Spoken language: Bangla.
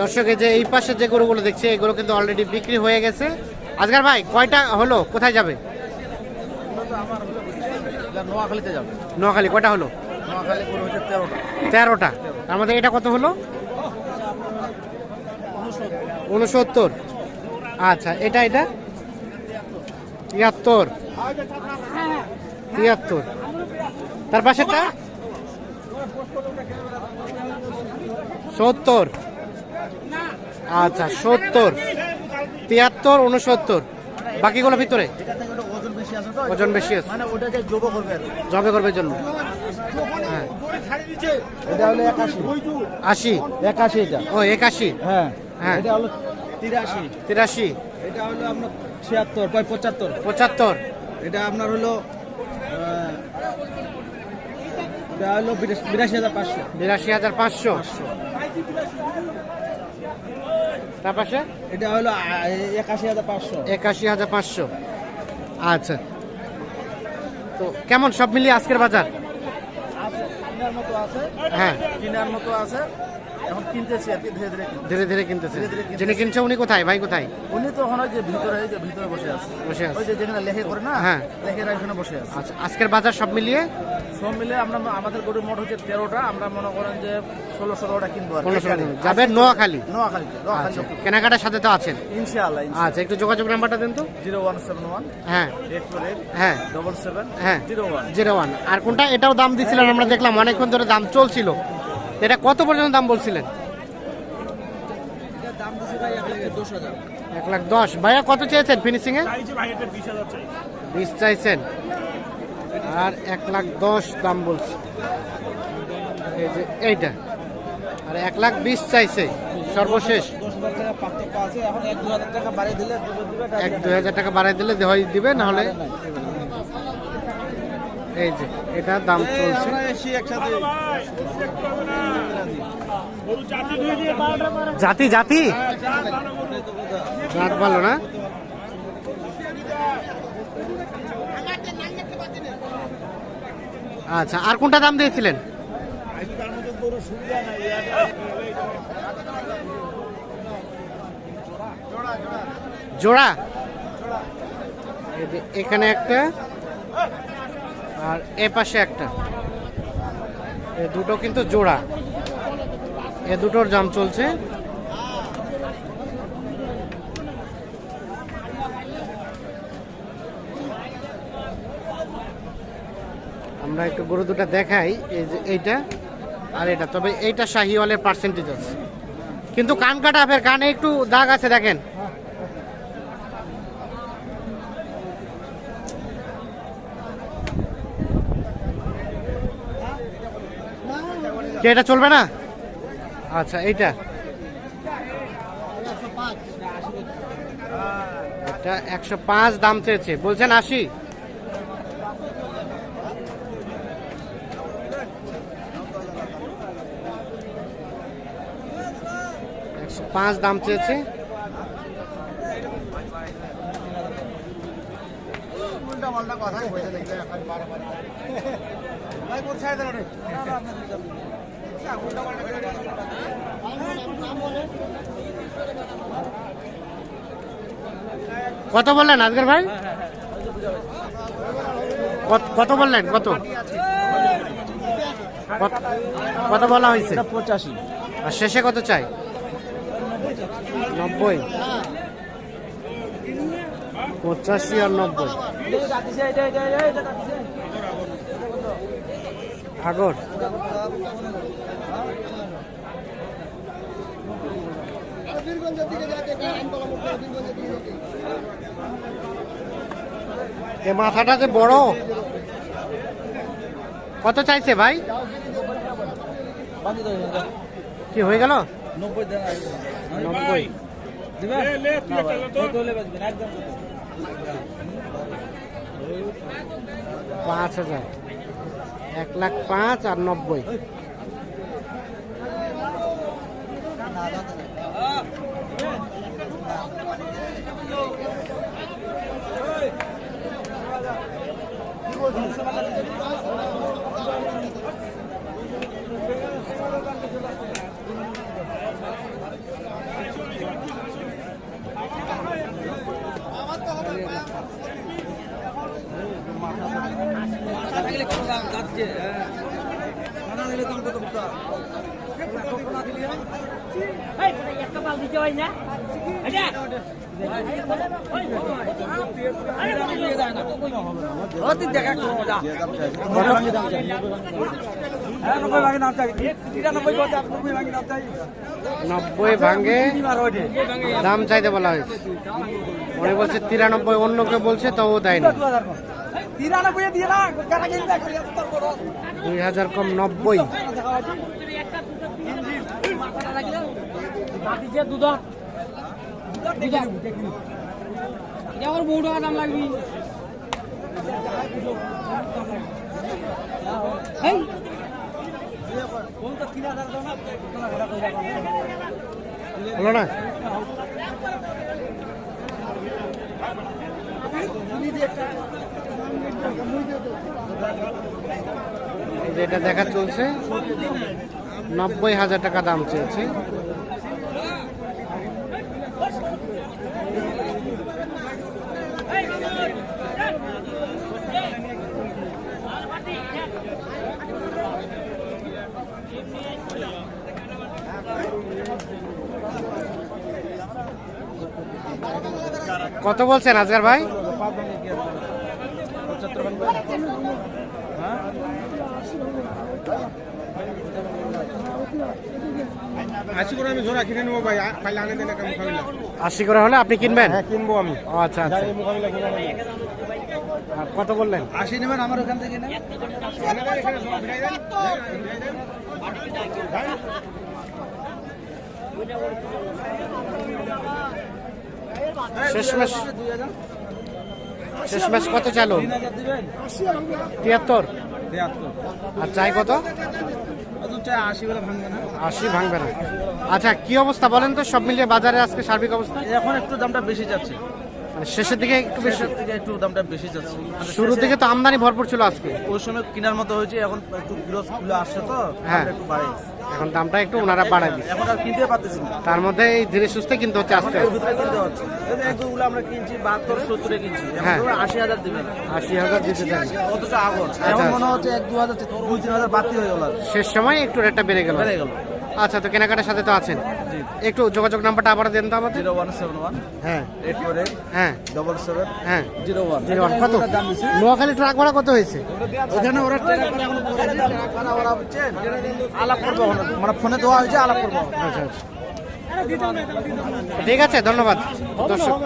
দর্শক যে এই পাশে যে গরুগুলো দেখছে এগুলো কিন্তু অলরেডি বিক্রি হয়ে গেছে। আজকার ভাই কয়টা হলো? কোথায় যাবে? নোয়াখালীতে যাবে। নোয়াখালী কয়টা হলো? তেরোটা। তেরোটা। তার মধ্যে এটা কত হলো? উনসত্তর। আচ্ছা এটা এটা? তিয়াত্তর। তিয়াত্তর। তার পাশেরটা? সত্তর। আচ্ছা সত্তর। তিয়াত্তর উনসত্তর বাকিগুলো ভিতরে? ওজন বেশি আছে। মানে ওটাকে করবে জবে করবে জন্য। হ্যাঁ। এটা হলো 81 80 81 এটা। ও 81 হ্যাঁ। হ্যাঁ। এটা হলো 83 83 এটা হলো আপনার 76 কয় 75 75 এটা আপনার হলো এটা হলো 82500 82500 তার পাশে? এটা হলো একাশি হাজার পাঁচশো। একাশি হাজার পাঁচশো। আচ্ছা। তো কেমন সব মিলিয়ে আজকের বাজার? আছে মতো আছে। হ্যাঁ। কেনার মতো আছে। এখন কিনতেছি আর কি ধীরে ধীরে ধীরে ধীরে কিনতেছে। যিনি কিনছে উনি কোথায়? ভাই কোথায়? উনি তো ওখানে যে ভিতরে যে ভিতরে বসে আছে। বসে আছে। ওই যে যেখানে লেখে করে না হ্যাঁ। লেখেরা এখানে বসে আছে। আচ্ছা আজকের বাজার সব মিলিয়ে? সব মিলে আমরা আমাদের গরুর মোট হচ্ছে তেরোটা আমরা মনে করেন যে ষোলো ষোলোটা কিনবো আর পনেরো ষোলো যাবে নোয়াখালী আচ্ছা নোয়াখালী? কেনাকাটার সাথে তো আছেন। ইনশাআল্লাহ আচ্ছা একটু যোগাযোগ নাম্বারটা দেন তো। জিরো ওয়ান সেভেন ওয়ান হ্যাঁ। এইট ফোর এইট হ্যাঁ। ডবল সেভেন হ্যাঁ। Zero one. Zero one. আর কোনটা? এটাও দাম দিছিলেন আমরা দেখলাম অনেকক্ষণ ধরে দাম চলছিল। এটা কত পর্যন্ত দাম বলছিলেন? দাম দিচ্ছে ভাই এক লাখ দশ। ভাইয়া কত চেয়েছেন ফিনিশিং এ বিশ চাইছেন। আর এক লাখ দশ দাম বলছে। এই যে এইটা। আর এক লাখ বিশ চাইছে। সর্বশেষ। দশ হাজার টাকা পার্থক্য আছে। এখন এক দু হাজার টাকা বাড়িয়ে দিলে দুটো দিবে এক দুই হাজার টাকা বাড়াই দিলে হয় দিবে না হলে এই যে, এটা দাম চলছে। জাতি জাতি? জাত ভালো না? আচ্ছা আর কোনটা দাম দিয়েছিলেন? জোড়া। এখানে একটা আর এ পাশে একটা। এ দুটো কিন্তু জোড়া। এ দুটোর দাম চলছে। আমরা একটু গরু দুটো দেখাই, এই যে এইটা আর এটা। তবে এইটা শাহিওয়ালের পার্সেন্টেজ আছে। কিন্তু কান কাটা ফের কানে একটু দাগ আছে, দেখেন। কি এটা চলবে না? আচ্ছা এইটা। এটা একশো পাঁচ দাম চেয়েছে। বলছেন আশি। একশো পাঁচ দাম চেয়েছে। কথা কত বললেন আজকের ভাই? কত- বললেন? কত? কত- কত বলা হয়েছে? পঁচাশি। আর শেষে কত চাই? নব্বই। পঁচাশি আর নব্বই। আগর। এ মাথাটা যে বড়। কত চাইছে ভাই? কি হয়ে গেল? নব্বই? পাঁচ হাজার। এক লাখ পাঁচ আর নব্বই। দাঁত দিয়ে দাঁড়া দিলে দাম কত কত নব্বই ভাঙে দাম চাইতে বলা হয়েছে। উনি বলছে তিরানব্বই অন্য কেউ বলছে তো ও দেয়নি দুই হাজার কম নব্বই। আমার বউ টাকা দাম লাগবি। হলো না? এই যে এটা দেখা চলছে। নব্বই হাজার টাকা দাম চেয়েছে। কত বলছেন আজগার ভাই? আশি করে আমি জোড়া কিনে নেব ভাই আশি করে হলে আপনি কিনবেন? হ্যাঁ কিনবো আমি। আচ্ছা আচ্ছা। মোকাবিলা কিনে কত বললেন? আশি নেবেন আমার ওখান থেকে শেষমেশ কত চালু? তিয়াত্তর? আর চাই কত? আশি ভাঙবে না। আশি ভাঙবে না। আচ্ছা কি অবস্থা বলেন তো? সব মিলিয়ে বাজারে আজকে সার্বিক অবস্থা? এখন একটু দামটা বেশি যাচ্ছে। মানে শেষের দিকে একটু বেশি। থেকে একটু দামটা বেশি যাচ্ছে। মানে শুরুর দিকে তো আমদানি ভরপুর ছিল আজকে। ওই সময় কেনার মতো হয়েছে এখন একটু গ্রোস আসছে তো হ্যাঁ। একটু বাড়ে। এখন দামটা একটু ওনারা বাড়ায় দিচ্ছে। এখন আর কিনতে পারতেছি না। তার মধ্যে এই ধীরে সুস্থে কিন্তু হচ্ছে আস্তে আস্তে। কিনতে হচ্ছে। এগুলো আমরা কিনছি বাহাত্তর সত্তরে কিনছি। হ্যাঁ। আশি হাজার দিবেন আশি হাজার দিতে চান। অথচ আগুন। আচ্ছা, এখন আচ্ছা। মনে হচ্ছে এক দু হাজার দুই তিন হাজার বাড়তি হয়ে গেল। শেষ সময় একটু রেটটা বেড়ে গেল। বেড়ে গেল। আচ্ছা তো কেনাকাটার সাথে তো আছেন। একটু যোগাযোগ নাম্বারটা আবার দেন তো আমাদের। জিরো ওয়ান সেভেন ওয়ান হ্যাঁ। এইট ফোর এইট হ্যাঁ। ডবল সেভেন হ্যাঁ। Zero one. Zero one. কত? নোয়াখালী ট্রাক ভাড়া কত হয়েছে? ওখানে ওরা ট্রেক করা। ওরা বুঝছেন আলাপ করব। মানে ফোনে দেওয়া হয়েছে আলাপ করব আচ্ছা আচ্ছা। ঠিক আছে ধন্যবাদ। দর্শক।